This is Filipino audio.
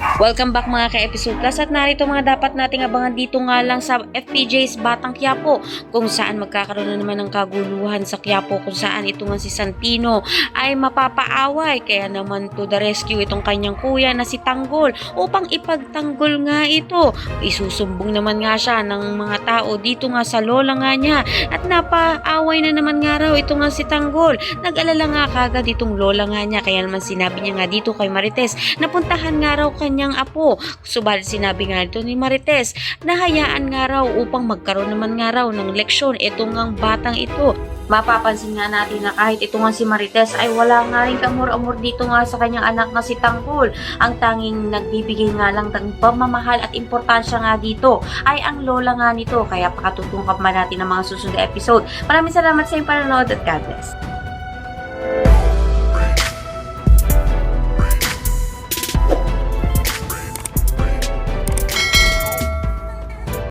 Welcome back mga ka-episode plus at narito mga dapat nating abangan dito nga lang sa FPJ's Batang Quiapo kung saan magkakaroon na naman ng kaguluhan sa Quiapo kung saan ito nga si Santino ay mapapaaway kaya naman to the rescue itong kanyang kuya na si Tanggol upang ipagtanggol nga ito. Isusumbong naman nga siya ng mga tao dito nga sa lola nga niya at napaaway na naman nga raw ito nga si Tanggol. Nag-alala nga kagad itong lola nga niya kaya naman sinabi niya nga dito kay Marites napuntahan nga raw kanyang apo. Subalit sinabi nga ito ni Marites na hayaan nga raw upang magkaroon naman nga raw ng leksyon itong ang batang ito. Mapapansin nga natin na kahit ito nga si Marites ay wala nga rin kamur-amor dito nga sa kanyang anak na si Tanggol. Ang tanging nagbibigay nga lang ng pamamahal at importansya nga dito ay ang lola nga nito. Kaya pakatutungkap man natin ang mga susunod na episode. Maraming salamat sa iyong panonood at God bless.